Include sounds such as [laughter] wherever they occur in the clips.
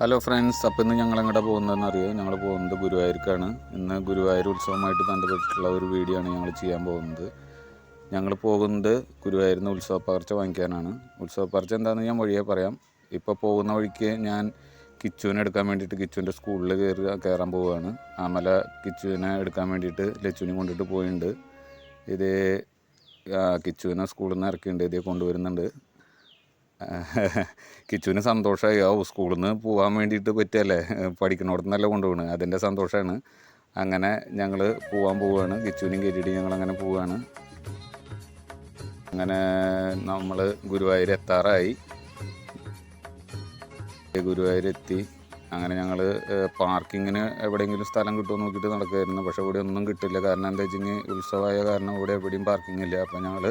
Hello friends അപ്പോൾ ഇന്ന് ഞങ്ങൾ എങ്ങോട്ടാ പോകുന്നതെന്ന് അറിയോ? ഞങ്ങൾ പോകുന്നത് ഗുരുവായൂർക്കാണ്. ഇന്ന് ഗുരുവായൂർ ഉത്സവമായിട്ട് ബന്ധപ്പെട്ടിട്ടുള്ള ഒരു വീഡിയോ ആണ് ഞങ്ങൾ ചെയ്യാൻ പോകുന്നത്. ഞങ്ങൾ പോകുന്നത് ഗുരുവായൂരിൽ നിന്ന് ഉത്സവ പകർച്ച വാങ്ങിക്കാനാണ്. ഉത്സവ പകർച്ച എന്താണെന്ന് ഞാൻ വഴിയെ പറയാം. ഇപ്പോൾ പോകുന്ന വഴിക്ക് ഞാൻ കിച്ചുവിനെ എടുക്കാൻ വേണ്ടിയിട്ട് കിച്ചുവിന്റെ സ്കൂളിൽ കയറി കയറാൻ പോവുകയാണ്. ആമല കിച്ചുവിനെ എടുക്കാൻ വേണ്ടിയിട്ട് ലച്ചുവിനെ കൊണ്ടിട്ട് പോയിട്ടുണ്ട് ഇത് കിച്ചുവിനെ സ്കൂളിൽ നിന്ന് ഇറക്കിയിട്ടുണ്ട് ഇതേ കൊണ്ടുവരുന്നുണ്ട്. [laughs] കിച്ചുവിന് സന്തോഷമായി. ആ സ്കൂളിൽ നിന്ന് പോകാൻ വേണ്ടിയിട്ട് പറ്റിയല്ലേ? പഠിക്കണോടത്ത് നല്ല കൊണ്ടുപോകണ് അതിന്റെ സന്തോഷമാണ് അങ്ങനെ ഞങ്ങൾ പോകാൻ പോവുകയാണ് കിച്ചുവിനും കയറ്റിയിട്ട് ഞങ്ങൾ അങ്ങനെ പോവുകയാണ് അങ്ങനെ നമ്മൾ ഗുരുവായൂർ എത്താറായി. ഗുരുവായൂർ എത്തി അങ്ങനെ ഞങ്ങൾ പാർക്കിങ്ങിന് എവിടെയെങ്കിലും സ്ഥലം കിട്ടുമോ നോക്കിയിട്ട് നടക്കുമായിരുന്നു പക്ഷേ ഇവിടെ ഒന്നും കിട്ടില്ല. കാരണം എന്താ വെച്ചെങ്കിൽ ഉത്സവമായ കാരണം ഇവിടെ എവിടെയും പാർക്കിംഗ് ഇല്ല. അപ്പോൾ ഞങ്ങൾ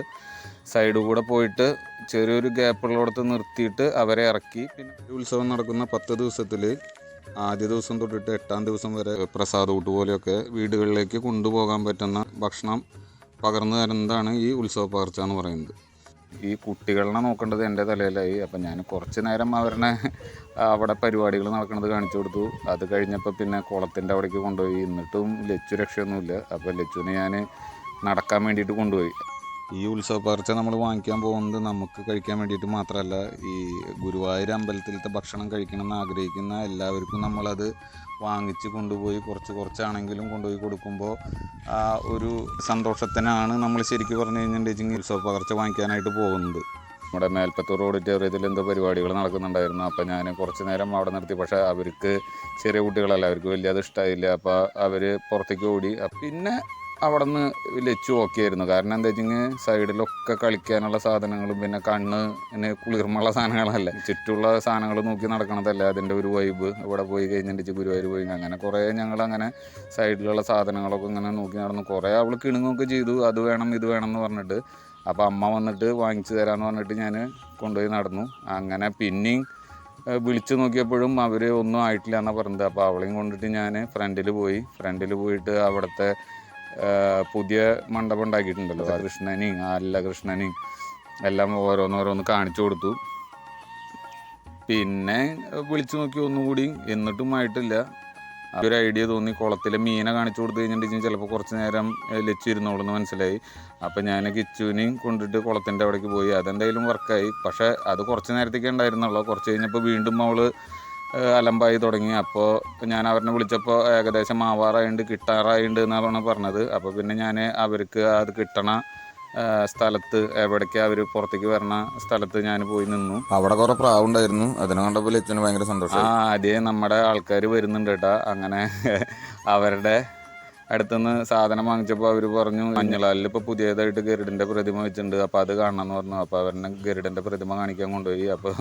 സൈഡ് കൂടെ പോയിട്ട് ചെറിയൊരു ഗ്യാപ്പുള്ളിടത്ത് നിർത്തിയിട്ട് അവരെ ഇറക്കി. പിന്നെ ഉത്സവം നടക്കുന്ന പത്ത് ദിവസത്തിൽ ആദ്യ ദിവസം തൊട്ടിട്ട് എട്ടാം ദിവസം വരെ പ്രസാദ ഊട്ട് പോലെയൊക്കെ വീടുകളിലേക്ക് കൊണ്ടുപോകാൻ പറ്റുന്ന ഭക്ഷണം പകർന്നു തരുന്നതാണ് ഈ ഉത്സവ പകർച്ച എന്ന് പറയുന്നത്. ഈ കുട്ടികളെ നോക്കേണ്ടത് എന്റെ തലയിലായി. അപ്പം ഞാൻ കുറച്ച് നേരം അവരുടെ അവിടെ പരിപാടികൾ നടക്കുന്നത് കാണിച്ചു കൊടുത്തു. അത് കഴിഞ്ഞപ്പോൾ പിന്നെ കുളത്തിന്റെ അവിടേക്ക് കൊണ്ടുപോയി. എന്നിട്ടും ലച്ചു രക്ഷയൊന്നുമില്ല. അപ്പോൾ ലച്ചുവിനെ ഞാൻ നടക്കാൻ വേണ്ടിയിട്ട് കൊണ്ടുപോയി. ഈ ഉത്സവ പകർച്ച നമ്മൾ വാങ്ങിക്കാൻ പോകുന്നത് നമുക്ക് കഴിക്കാൻ വേണ്ടിയിട്ട് മാത്രമല്ല ഈ ഗുരുവായൂർ അമ്പലത്തിലത്തെ ഭക്ഷണം കഴിക്കണം എന്ന് ആഗ്രഹിക്കുന്ന എല്ലാവർക്കും നമ്മളത് വാങ്ങിച്ച് കൊണ്ടുപോയി കുറച്ച് കുറച്ചാണെങ്കിലും കൊണ്ടുപോയി കൊടുക്കുമ്പോൾ ആ ഒരു സന്തോഷത്തിനാണ് നമ്മൾ ശരിക്കും പറഞ്ഞു കഴിഞ്ഞിട്ടുണ്ടെങ്കിൽ ഉത്സവ പകർച്ച വാങ്ങിക്കാനായിട്ട് പോകുന്നത്. നമ്മുടെ മേൽപ്പത്തൂർ ഓഡിറ്റോറിയത്തിൽ എന്തോ പരിപാടികൾ നടക്കുന്നുണ്ടായിരുന്നു. അപ്പോൾ ഞാൻ കുറച്ച് നേരം അവിടെ നിർത്തി. പക്ഷേ അവർക്ക് ചെറിയ കുട്ടികളല്ല അവർക്ക് വലിയ അത് ഇഷ്ടമായില്ല. അപ്പോൾ അവർ പുറത്തേക്ക് ഓടി. പിന്നെ അവിടെ നിന്ന് ലച്ചു ഓക്കെ ആയിരുന്നു. കാരണം എന്താ വെച്ചെങ്കിൽ സൈഡിലൊക്കെ കളിക്കാനുള്ള സാധനങ്ങളും പിന്നെ കണ്ണ് പിന്നെ കുളിർമുള്ള സാധനങ്ങളല്ല. ചുറ്റുള്ള സാധനങ്ങൾ നോക്കി നടക്കണതല്ല അതിന്റെ ഒരു വൈബ് അവിടെ പോയി കഴിഞ്ഞിട്ട് ഗുരുവായൂർ പോയി അങ്ങനെ കുറേ ഞങ്ങൾ അങ്ങനെ സൈഡിലുള്ള സാധനങ്ങളൊക്കെ ഇങ്ങനെ നോക്കി നടന്നു. കുറേ അവൾ കിണുങ്ങൊക്കെ ചെയ്തു. അത് വേണം ഇത് വേണം എന്ന് പറഞ്ഞിട്ട്. അപ്പോൾ അമ്മ വന്നിട്ട് വാങ്ങിച്ചു തരാമെന്ന് പറഞ്ഞിട്ട് ഞാൻ കൊണ്ടുപോയി നടന്നു. അങ്ങനെ പിന്നെയും വിളിച്ചു നോക്കിയപ്പോഴും അവർ ഒന്നും ആയിട്ടില്ല എന്നാണ് പറഞ്ഞത്. അപ്പോൾ അവളെയും കൊണ്ടിട്ട് ഞാൻ ഫ്രണ്ടിൽ പോയി. ഫ്രണ്ടിൽ പോയിട്ട് അവിടുത്തെ പുതിയ മണ്ഡപം ഉണ്ടാക്കിയിട്ടുണ്ടല്ലോ. കൃഷ്ണനെയും ആല്ല കൃഷ്ണനെയും എല്ലാം ഓരോന്നോരോന്ന് കാണിച്ചു കൊടുത്തു. പിന്നെ വിളിച്ചു നോക്കി ഒന്നുകൂടി എന്നിട്ടും ആയിട്ടില്ല. ഒരു ഐഡിയ തോന്നി. കുളത്തിലെ മീനെ കാണിച്ചു കൊടുത്തു കഴിഞ്ഞിട്ടുണ്ടെങ്കിൽ ചിലപ്പോൾ കുറച്ച് നേരം ലച്ചിരുന്നോളൂ എന്ന് മനസ്സിലായി. അപ്പം ഞാൻ കിച്ചുവിനെയും കൊണ്ടിട്ട് കുളത്തിന്റെ അവിടേക്ക് പോയി. അതെന്തായാലും വർക്കായി പക്ഷേ അത് കുറച്ച് നേരത്തേക്ക് ഉണ്ടായിരുന്നുള്ളൂ. കുറച്ച് കഴിഞ്ഞപ്പോൾ വീണ്ടും അവൾ ഏഹ് അലമ്പായി തുടങ്ങി. അപ്പോൾ ഞാൻ അവരെ വിളിച്ചപ്പോൾ ഏകദേശം ആവാറായിട്ടുണ്ട് കിട്ടാറായുണ്ട് എന്നാണ് പറഞ്ഞത്. അപ്പോൾ പിന്നെ ഞാൻ അവർക്ക് അത് കിട്ടണ സ്ഥലത്ത് എവിടേക്ക് അവർ പുറത്തേക്ക് വരണ സ്ഥലത്ത് ഞാൻ പോയി നിന്നു. അവിടെ കുറെ പ്രാവുണ്ടായിരുന്നു. അതിനെ കണ്ടപ്പോൾ ഭയങ്കര സന്തോഷം. ആ അതേ നമ്മുടെ ആൾക്കാർ വരുന്നുണ്ട് കേട്ടാ. അങ്ങനെ അവരുടെ അടുത്തുനിന്ന് സാധനം വാങ്ങിച്ചപ്പോൾ അവർ പറഞ്ഞു മഞ്ഞളാലിൽ ഇപ്പോൾ പുതിയതായിട്ട് ഗരുഡിന്റെ പ്രതിമ വെച്ചിട്ടുണ്ട്. അപ്പോൾ അത് കാണണം എന്ന് പറഞ്ഞു. അപ്പോൾ അവരുടെ ഗരുഡിന്റെ പ്രതിമ കാണിക്കാൻ കൊണ്ടുപോയി. അപ്പോൾ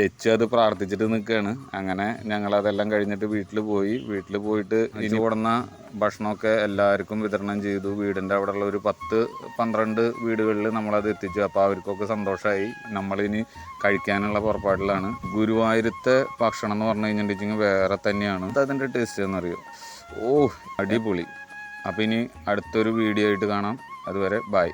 ലച്ചു അത് പ്രാർത്ഥിച്ചിട്ട് നിൽക്കുകയാണ് അങ്ങനെ ഞങ്ങൾ അതെല്ലാം കഴിഞ്ഞിട്ട് വീട്ടിൽ പോയി. വീട്ടിൽ പോയിട്ട് ഇനി കൊടുന്ന ഭക്ഷണമൊക്കെ എല്ലാവർക്കും വിതരണം ചെയ്തു. വീടിന്റെ അവിടെയുള്ള ഒരു പത്ത് പന്ത്രണ്ട് വീടുകളിൽ നമ്മളത് എത്തിച്ചു. അപ്പോൾ അവർക്കൊക്കെ സന്തോഷമായി നമ്മളിനി കഴിക്കാനുള്ള പുറപ്പാടിലാണ്. ഗുരുവായൂരത്തെ ഭക്ഷണം എന്ന് പറഞ്ഞു കഴിഞ്ഞിട്ടുണ്ടെങ്കിൽ വേറെ തന്നെയാണ്. അതിന്റെ ടേസ്റ്റ് എന്നറിയോ ഓ അടിപൊളി. അപ്പോൾ ഇനി അടുത്തൊരു വീഡിയോ ആയിട്ട് കാണാം. അതുവരെ ബായ്